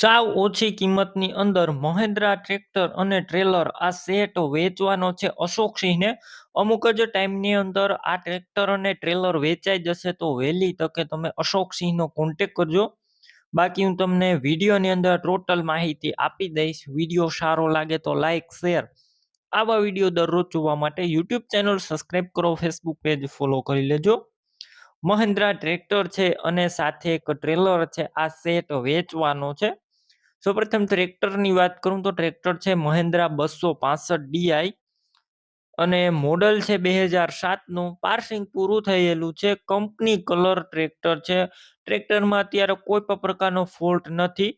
સાવ ઓછી કિંમતની અંદર મહિન્દ્રા ટ્રેક્ટર અને ટ્રેલર આ સેટ વેચવાનો છે. અશોકસિંહને અમુક જ ટાઈમની અંદર આ ટ્રેક્ટર અને ટ્રેલર વેચાઈ જશે તો વહેલી તકે તમે અશોકસિંહનો કોન્ટેક કરજો. બાકી હું તમને વિડીયોની અંદર ટોટલ માહિતી આપી દઈશ. વીડિયો સારો લાગે તો લાઇક શેર આવા વીડિયો દરરોજ જોવા માટે યુટ્યુબ ચેનલ સબસ્ક્રાઈબ કરો ફેસબુક પેજ ફોલો કરી લેજો. મહિન્દ્રા ટ્રેક્ટર છે અને સાથે એક ટ્રેલર છે. આ સેટ વેચવાનો છે. સૌપ્રથમ ટ્રેક્ટરની વાત કરું તો ટ્રેક્ટર છે મહેન્દ્રા બસો પાસઠ ડીઆઈ અને મોડલ છે બે હજાર સાતનું. પાર્સિંગ પૂરું થયેલું છે. કંપની કલર ટ્રેક્ટર છે. ટ્રેક્ટરમાં અત્યારે કોઈ પણ પ્રકારનો ફોલ્ટ નથી.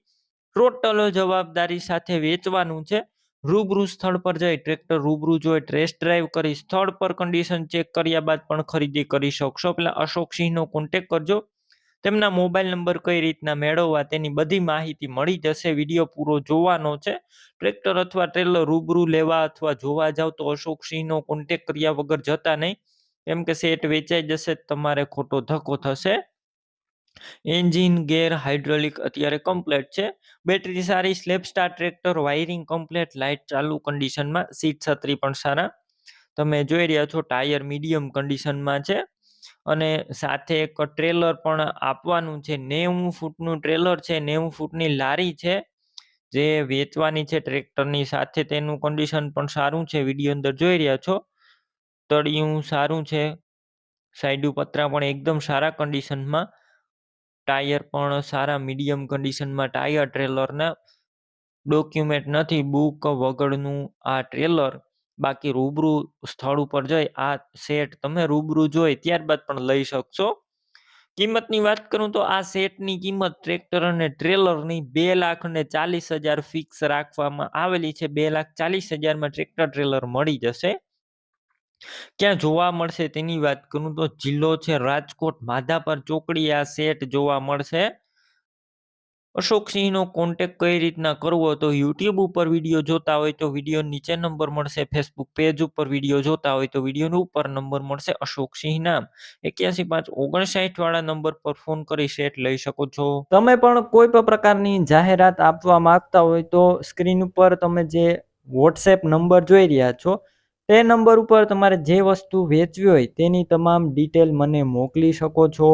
ટોટલ જવાબદારી સાથે વેચવાનું છે. રૂબરૂ સ્થળ પર જઈ ટ્રેક્ટર રૂબરૂ જોઈ ટ્રેસ ડ્રાઈવ કરી સ્થળ પર કન્ડિશન ચેક કર્યા બાદ પણ ખરીદી કરી શકશો. પેલા અશોકસિંહનો કોન્ટેક કરજો. તેમના મોબાઈલ નંબર કઈ રીતના મેળવવા તેની બધી માહિતી મળી જશે, વીડિયો પૂરો જોવાનો છે. ટ્રેક્ટર અથવા ટ્રેલર રૂબરૂ લેવા અથવા જોવા જાવ તો અશોકસિંહનો કોન્ટેક કર્યા વગર જતા નહીં. કેમ કે સેટ વેચાઈ જશે, તમારે ખોટો ધક્કો થશે. એન્જિન ગેર હાઇડ્રોલિક અત્યારે કમ્પ્લેટ છે. બેટરી સારી self start tractor, wiring complete, light ચાલુ કન્ડિશનમાં સીટ છત્રી પણ સારા. તમે જોઈ રહ્યા છો, ટાયર મીડિયમ કન્ડિશનમાં છે. અને સાથે એક ટ્રેલર પણ આપવાનું છે. નેવું ફૂટનું ટ્રેલર છે. નેવું ફૂટની લારી છે, જે વેચવાની છે ટ્રેક્ટરની સાથે. તેનું કન્ડિશન પણ સારું છે. વીડિયો અંદર જોઈ રહ્યા છો. તળિયું સારું છે. સાઈડ પતરા પણ એકદમ સારા કન્ડિશનમાં ટાયર પણ સારા મીડિયમ કન્ડિશનમાં ટાયર ટ્રેલરના ડોક્યુમેન્ટ નથી. બુક વગરનું આ ટ્રેલર બાકી રૂબરૂ સ્થળ ઉપર જઈ, આ સેટ તમે રૂબરૂ જોઈ ત્યારબાદ પણ લઈ શકશો. કિંમતની વાત કરું તો આ સેટની કિંમત ટ્રેક્ટર અને ટ્રેલરની બે લાખ ને ચાલીસ હજાર ફિક્સ રાખવામાં આવેલી છે. બે લાખ ચાલીસ હજારમાં ટ્રેક્ટર ટ્રેલર મળી જશે. ક્યાં જોવા મળશે તેની વાત કરું તો જિલ્લો છે રાજકોટ, માધાપર ચોકડી આ સેટ જોવા મળશે. અશોકસિંહનો કોન્ટેક કઈ રીતના કરવો તો યુટ્યુબ ઉપર વીડિયો જોતા હોય તો વીડિયો નીચે નંબર મળશે ફેસબુક પેજ ઉપર વીડિયો જોતા હોય તો વિડીયોનો ઉપર નંબર મળશે અશોકસિંહ નામ એક્યાસી પાંચ ઓગણસાઠ વાળા નંબર પર ફોન કરી સેટ લઈ શકો છો. તમે પણ કોઈ પણ પ્રકારની જાહેરાત આપવા માંગતા હોય તો સ્ક્રીન ઉપર તમે જે વોટ્સએપ નંબર જોઈ રહ્યા છો, તે નંબર ઉપર તમારે જે વસ્તુ વેચવી હોય તેની તમામ ડિટેલ મને મોકલી શકો છો.